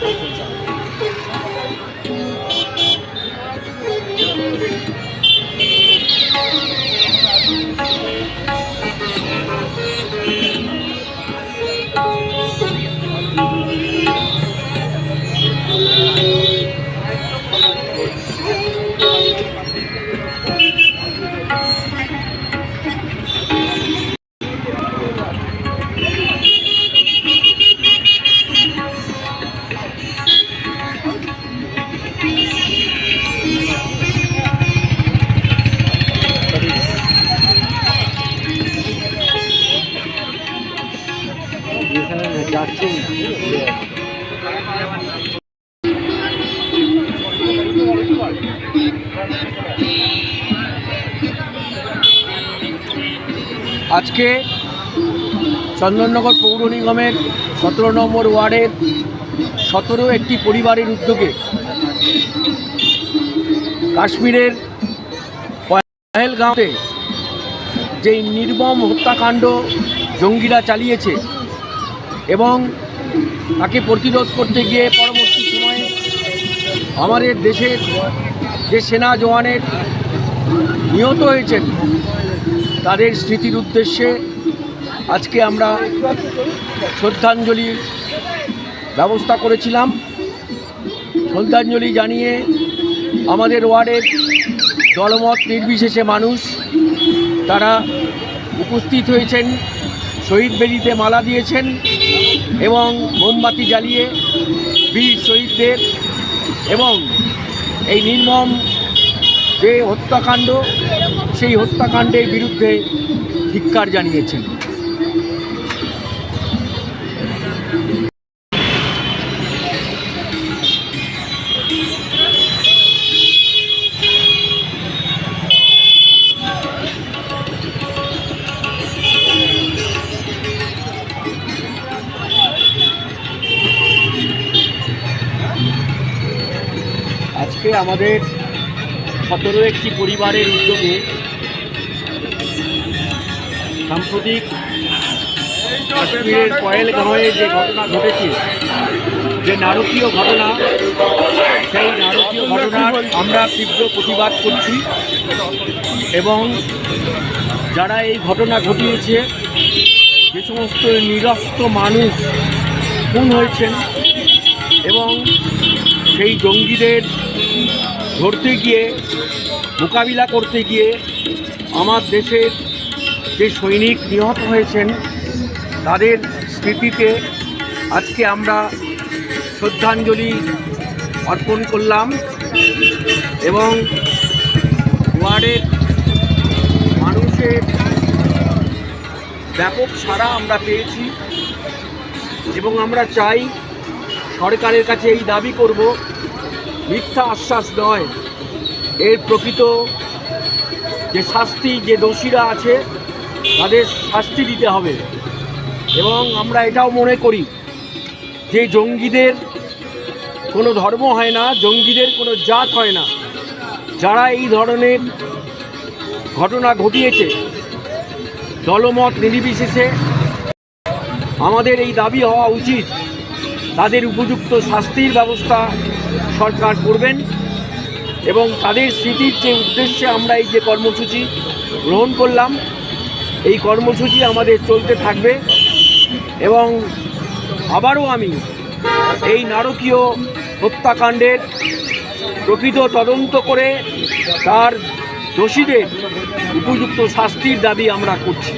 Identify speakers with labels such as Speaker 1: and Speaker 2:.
Speaker 1: Thank you. আজকে চন্দননগর পৌর নিগমের সতেরো নম্বর ওয়ার্ডের সতেরো একটি পরিবারের উদ্যোগে কাশ্মীরের পহেলগাঁওতে যেই নির্মম হত্যাকাণ্ড জঙ্গিরা চালিয়েছে এবং তাকে প্রতিরোধ করতে গিয়ে পরবর্তী সময়ে আমাদের দেশের যে সেনা জওয়ানের নিহত হয়েছেন, তাদের স্মৃতির উদ্দেশ্যে আজকে আমরা শ্রদ্ধাঞ্জলি ব্যবস্থা করেছিলাম। শ্রদ্ধাঞ্জলি জানিয়ে আমাদের ওয়ার্ডের দলমত নির্বিশেষে মানুষ, তারা উপস্থিত হয়েছেন। শহীদ বেদিতে মালা দিয়েছেন এবং মোমবাতি জ্বালিয়ে বীর শহীদদের এবং এই নির্মম যে হত্যাকাণ্ড, সেই হত্যাকাণ্ডের বিরুদ্ধে ধিক্কার জানিয়েছেন। আজকে আমাদের সতেরো একটি পরিবারের উদ্যোগে সাম্প্রতিক কাশ্মীরের পয়েলগাঁওয়ে যে ঘটনা ঘটেছে, যে নারকীয় ঘটনা, সেই নারকীয় ঘটনার আমরা তীব্র প্রতিবাদ করছি এবং যারা এই ঘটনা ঘটিয়েছে, যে সমস্ত নিরস্ত মানুষ খুন হয়েছেন এবং সেই জঙ্গিদের ধরতে গিয়ে, মোকাবিলা করতে গিয়ে আমার দেশের যে সৈনিক নিহত হয়েছেন, তাদের স্মৃতিতে আজকে আমরা শ্রদ্ধাঞ্জলি অর্পণ করলাম এবং ওয়ার্ডের মানুষের ব্যাপক সাড়া আমরা পেয়েছি এবং আমরা চাই সরকারের কাছে এই দাবি করব মিথ্যা আশ্বাস নয়। এর প্রকৃত যে শাস্তি, যে দোষীরা আছে, তাদের শাস্তি দিতে হবে। এবং আমরা এটাও মনে করি যে জঙ্গিদের কোনো ধর্ম হয় না, জঙ্গিদের কোনো জাত হয় না। যারা এই ধরনের ঘটনা ঘটিয়েছে, দলমত নির্বিশেষে আমাদের এই দাবি হওয়া উচিত। তাদের উপযুক্ত শাস্তির ব্যবস্থা সরকার করবেন এবং তাদের স্মৃতির যে উদ্দেশ্যে আমরা এই যে কর্মসূচি গ্রহণ করলাম, এই কর্মসূচি আমাদের চলতে থাকবে এবং আবারও আমি এই নারকীয় হত্যাকাণ্ডের প্রকৃত তদন্ত করে তার দোষীদের উপযুক্ত শাস্তির দাবি আমরা করছি।